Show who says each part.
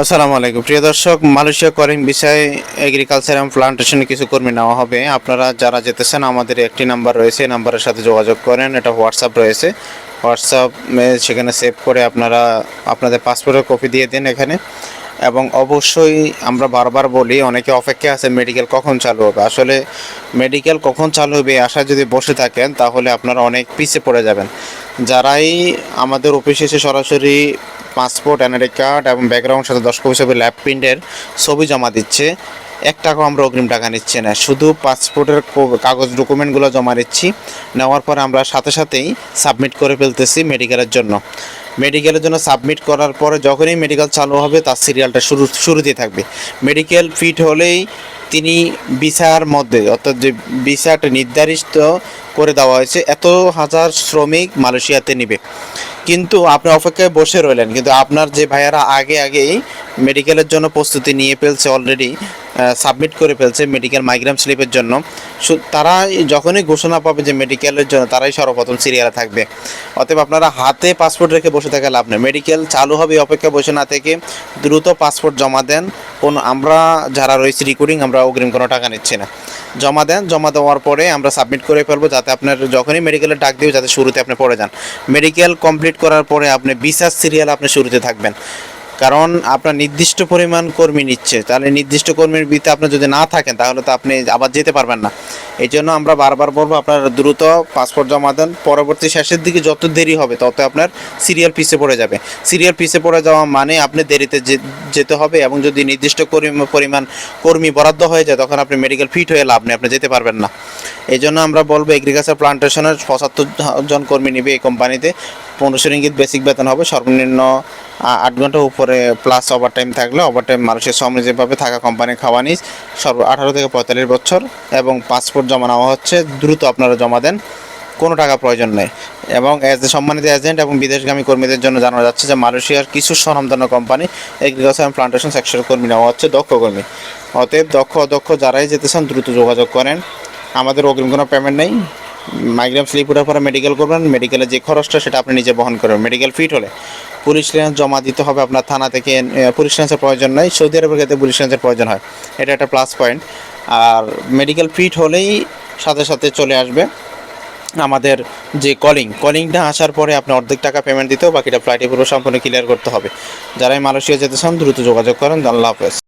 Speaker 1: আসসালামু আলাইকুম। প্রিয় দর্শক, মালয়েশিয়া করিং বিষয়ে এগ্রিকালচার এবং প্লান্টেশনে কিছু কর্মী নেওয়া হবে। আপনারা যারা যেতেছেন, আমাদের একটি নাম্বার রয়েছে, এই নাম্বারের সাথে যোগাযোগ করেন। এটা হোয়াটসঅ্যাপ রয়েছে। হোয়াটসঅ্যাপে সেখানে সেভ করে আপনারা আপনাদের পাসপোর্টের কপি দিয়ে দিন এখানে। এবং অবশ্যই আমরা বারবার বলি, অনেকে অপেক্ষা আছে মেডিকেল কখন চালু হবে। আসলে মেডিকেল কখন চালু হবে আশায় যদি বসে থাকেন, তাহলে আপনারা অনেক পিছিয়ে পড়ে যাবেন। যারাই আমাদের অফিসে এসে সরাসরি পাসপোর্ট এনআরআই কার্ড এবং ব্যাকগ্রাউন্ড সাথে দশ কপি ছবি ল্যাব প্রিন্টের ছবি জমা দিচ্ছে। এক টাকাও আমরা অগ্রিম টাকা নিচ্ছি না। শুধু পাসপোর্টের কাগজ ডকুমেন্টগুলো জমা দিচ্ছি। নেওয়ার পর আমরা সাথে সাথেই সাবমিট করে ফেলতেছি মেডিকেলের জন্য। মেডিকেলের জন্য সাবমিট করার পরে যখনই মেডিকেল চালু হবে, তার সিরিয়ালটা শুরু, শুরুতেই থাকবে। মেডিকেল ফিট হলেই তিনি ভিসার মধ্যে, অর্থাৎ যে ভিসাটা নির্ধারিত করে দেওয়া হয়েছে, এত হাজার শ্রমিক মালয়েশিয়াতে নিবে। কিন্তু আপনি অপেক্ষায় বসে রইলেন। কিন্তু আপনার যে ভাইয়ারা আগে আগেই মেডিকেলের জন্য প্রস্তুতি নিয়ে ফেলছে অলরেডি সাবমিট করে ফেলছে মেডিকেল মাইগ্রাম স্লিপের জন্য। তারা যখনই ঘোষণা পাবে যে মেডিকেলের জন্য, তারাই সর্বপ্রথম সিরিয়ালে থাকবে। অতএব আপনারা হাতে পাসপোর্ট রেখে বসে থাকা লাভ নেই। মেডিকেল চালু হবে অপেক্ষা বসে না থেকে। দ্রুত পাসপোর্ট জমা দেন। কোনো, আমরা যারা রয়েছে রিক্রুটিং আমরা অগ্রিম কোনো টাকা নিচ্ছি না। জমা দেন। জমা দেওয়ার পরে আমরা সাবমিট করে ফেলব যাতে আপনার যখনই মেডিকেলের ডাক দিবে যাতে শুরুতে আপনি পড়ে যান। মেডিকেল কমপ্লিট করার পরে আপনি বিসার সিরিয়াল আপনি শুরুতে থাকবেন। কারণ আপনার নির্দিষ্ট পরিমাণ কর্মী নিচ্ছে। তাহলে নির্দিষ্ট কর্মীর ভিতরে আপনি যদি না থাকেন, তাহলে তো আপনি আবার যেতে পারবেন না। এই জন্য আমরা বারবার বলব, আপনার দ্রুত পাসপোর্ট জমা দেন। পরবর্তী শেষের দিকে যত দেরি হবে, তত আপনার সিরিয়াল পিছে পড়ে যাবে। সিরিয়াল পিছে পড়ে যাওয়া মানে আপনি দেরিতে যেতে হবে এবং যদি নির্দিষ্ট পরিমাণ কর্মী বরাদ্দ হয়ে যায়, তখন আপনি মেডিকেল ফিট হয়ে লাভ নেই, আপনি যেতে পারবেন না। এই জন্য আমরা বলব এগ্রিকালচার প্লান্টেশনের পঁচাত্তর জন কর্মী নেবে এই কোম্পানিতে পনেরোশো রিঙ্গিত বেসিক বেতন হবে, সর্বনিম্ন আট ঘণ্টা উপরে প্লাস ওভার টাইম থাকলে ওভার টাইম মানুষের সমৃদ্ধভাবে থাকা কোম্পানি খাওয়া নিস, সর্ব আঠারো থেকে পঁয়তাল্লিশ বছর এবং পাসপোর্ট জমা নেওয়া হচ্ছে, দ্রুত আপনারা জমা দেন, কোনো টাকা প্রয়োজন নেই। এবং এজ এ সম্মানিত এজেন্ট এবং বিদেশগামী কর্মীদের জন্য জানা যাচ্ছে যে মালয়েশিয়ার কিছু স্বনামধন্য কোম্পানি এগ্রিকালচার প্লান্টেশন সেক্টরের কর্মী নেওয়া হচ্ছে, দক্ষ কর্মী। অতএব দক্ষ অদক্ষ যারাই যেতে চান দ্রুত যোগাযোগ করেন। আমাদের অগ্রিম কোনো পেমেন্ট নেই। মাইগ্রাম স্লিপ ওঠার পরে মেডিকেল করবেন মেডিকেলের যে খরচটা সেটা আপনি নিজে বহন করবেন। মেডিকেল ফিট হলে। পুলিশ ক্লিয়ারেন্স জমা দিতে হবে আপনার থানা থেকে। পুলিশ ক্লিয়ারেন্সের প্রয়োজন নয় সৌদি আরবের ক্ষেত্রে পুলিশ ক্লিয়ারেন্সের প্রয়োজন হয়। এটা একটা প্লাস পয়েন্ট আর মেডিকেল ফিট হলেই সাথে সাথে চলে আসবে। আমাদের যে কলিং কলিংটা আসার পরে আপনি অর্ধেক টাকা পেমেন্ট দিতেও বাকিটা ফ্লাইটে পুরো সম্পূর্ণ ক্লিয়ার করতে হবে। যারাই মালয়েশিয়া যেতে চান, দ্রুত যোগাযোগ করেন। আল্লাহ হাফেজ।